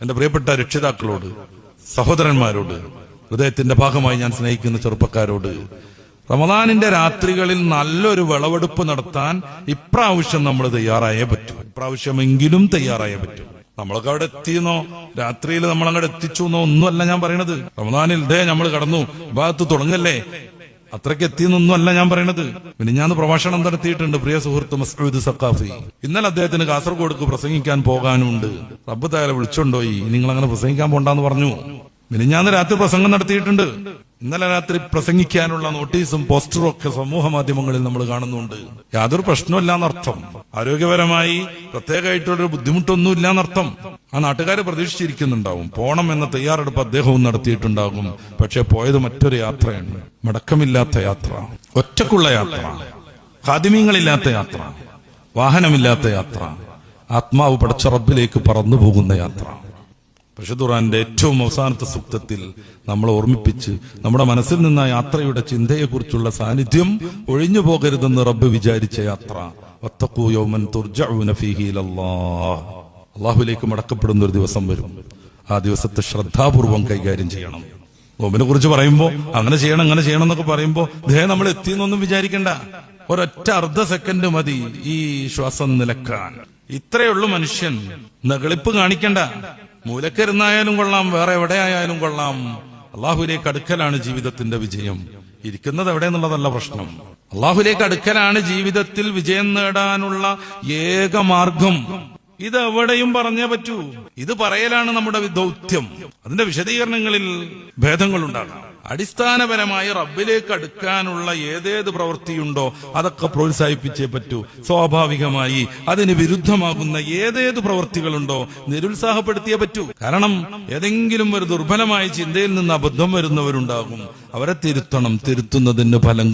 എന്റെ പ്രിയപ്പെട്ട രക്ഷിതാക്കളോട് സഹോദരന്മാരോട് ഹൃദയത്തിന്റെ ഭാഗമായി ഞാൻ സ്നേഹിക്കുന്ന ചെറുപ്പക്കാരോട് റമദാനിന്റെ രാത്രികളിൽ നല്ലൊരു വിളവെടുപ്പ് നടത്താൻ ഇപ്രാവശ്യം നമ്മൾ തയ്യാറായേ പറ്റൂ. ഇപ്രാവശ്യമെങ്കിലും തയ്യാറായേ പറ്റൂ. നമ്മളൊക്കെ അവിടെ എത്തിയെന്നോ രാത്രിയിൽ നമ്മൾ അങ്ങോട്ട് എത്തിച്ചു എന്നോ ഒന്നുമല്ല ഞാൻ പറയണത്. റമദാനിൽ ദേ നമ്മൾ കടന്നു. ഭാഗത്ത് തുടങ്ങല്ലേ? അത്രയ്ക്ക് എത്തിയെന്നൊന്നുമല്ല ഞാൻ പറയണത്. പിന്നെ ഞാൻ പ്രഭാഷണം നടത്തിയിട്ടുണ്ട് പ്രിയ സുഹൃത്ത് മസ്ഊദ് സക്കാഫി ഇന്നലെ അദ്ദേഹത്തിന് കാസർഗോഡ്ക്ക് പ്രസംഗിക്കാൻ പോകാനുണ്ട്. റബ്ബ് തായാലെ വിളിച്ചോണ്ടോയി നിങ്ങൾ അങ്ങനെ പ്രസംഗിക്കാൻ പോണ്ടെന്ന് പറഞ്ഞു. പിന്നെ ഞാൻ രാത്രി പ്രസംഗം നടത്തിയിട്ടുണ്ട്. ഇന്നലെ രാത്രി പ്രസംഗിക്കാനുള്ള നോട്ടീസും പോസ്റ്ററും ഒക്കെ സമൂഹ മാധ്യമങ്ങളിൽ നമ്മൾ കാണുന്നുണ്ട്. യാതൊരു പ്രശ്നമില്ല എന്നർത്ഥം ആരോഗ്യപരമായി പ്രത്യേകമായിട്ടുള്ളൊരു ബുദ്ധിമുട്ടൊന്നും ഇല്ല എന്നർത്ഥം ആ നാട്ടുകാർ പ്രതീക്ഷിച്ചിരിക്കുന്നുണ്ടാവും. പോണം എന്ന തയ്യാറെടുപ്പ് അദ്ദേഹവും നടത്തിയിട്ടുണ്ടാകും. പക്ഷെ പോയത് മറ്റൊരു യാത്രയാണ്. മടക്കമില്ലാത്ത യാത്ര. ഒറ്റക്കുള്ള യാത്ര. ഖാദിമീങ്ങളില്ലാത്ത യാത്ര. വാഹനമില്ലാത്ത യാത്ര. ആത്മാവ് പടച്ച റബ്ബിലേക്ക് പറന്നു പോകുന്ന യാത്ര. പശുദുറാന്റെ ഏറ്റവും അവസാനത്തെ സൂക്തത്തിൽ നമ്മൾ ഓർമ്മിപ്പിച്ച് നമ്മുടെ മനസ്സിൽ നിന്ന് യാത്രയുടെ ചിന്തയെക്കുറിച്ചുള്ള സാന്നിധ്യം ഒഴിഞ്ഞു പോകരുതെന്ന് റബ്ബ് വിചാരിച്ച യാത്ര. വത്തഖൂ യൗമൻ ഇലല്ലാഹ്. അള്ളാഹുവിലേക്ക് മടക്കപ്പെടുന്ന ഒരു ദിവസം വരും. ആ ദിവസത്തെ ശ്രദ്ധാപൂർവം കൈകാര്യം ചെയ്യണം. നോമ്പിനെ കുറിച്ച് പറയുമ്പോ അങ്ങനെ ചെയ്യണം അങ്ങനെ ചെയ്യണം എന്നൊക്കെ പറയുമ്പോ ദേ നമ്മൾ എത്തിയെന്നൊന്നും വിചാരിക്കണ്ട. ഒരൊറ്റ അർദ്ധ സെക്കൻഡ് മതി ഈ ശ്വാസം നിലക്കാൻ. ഇത്രയുള്ളൂ മനുഷ്യൻ. നകളിപ്പ് കാണിക്കണ്ട. മൂലക്കരുന്നായാലും കൊള്ളാം വേറെ എവിടെ ആയാലും കൊള്ളാം. അള്ളാഹുലേക്ക് അടുക്കലാണ് ജീവിതത്തിന്റെ വിജയം. ഇരിക്കുന്നത് എവിടെ എന്നുള്ളതല്ല പ്രശ്നം. അള്ളാഹുലേക്ക് അടുക്കലാണ് ജീവിതത്തിൽ വിജയം നേടാനുള്ള ഏക മാർഗം. ഇത് എവിടെയും പറഞ്ഞേ പറ്റൂ. ഇത് പറയലാണ് നമ്മുടെ ദൗത്യം. അതിന്റെ വിശദീകരണങ്ങളിൽ ഭേദങ്ങൾ ഭേദങ്ങളുണ്ടാകാം. അടിസ്ഥാനപരമായി റബ്ബിലേക്ക് അടുക്കാനുള്ള ഏതേത് പ്രവൃത്തിയുണ്ടോ അതൊക്കെ പ്രോത്സാഹിപ്പിച്ചേ പറ്റൂ. സ്വാഭാവികമായി അതിന് വിരുദ്ധമാകുന്ന ഏതേത് പ്രവൃത്തികളുണ്ടോ നിരുത്സാഹപ്പെടുത്തിയേ പറ്റൂ. കാരണം ഏതെങ്കിലും ഒരു ദുർബലമായ ചിന്തയിൽ നിന്ന് അബദ്ധം വരുന്നവരുണ്ടാകും. അവരെ തിരുത്തണം തിരുത്തുന്നതിന് ഫലം